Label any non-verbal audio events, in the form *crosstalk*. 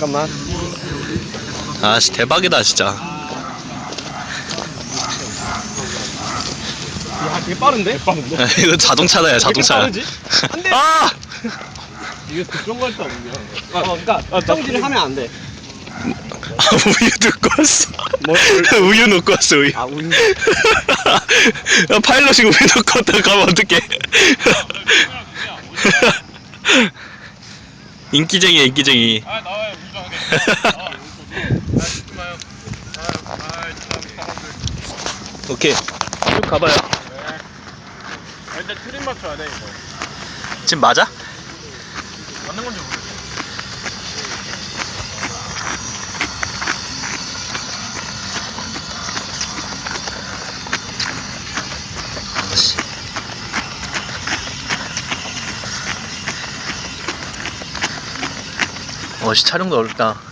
잠깐만. 아씨 대박이다 진짜 야, 되게 빠른데? 빠른데? *laughs* 이거 자동차다 야 자동차야 빠르지? 안 돼! 아! 이게 급정거할 때 없냐? 어, 그러니까 정지를 하면 안 돼. 아 우유 넣고 왔어 뭐? 우유 넣고 왔어 우유 아, 우유. 야, 파일럿이 우유 넣고 왔다 가면 어떡해 인기쟁이야 인기쟁이 아 아 오케이 쭉 가봐요 아, 일단 트림 맞춰야 돼 이거 지금 맞아? 맞는 건지 모르겠어 어씨 촬영도 어렵다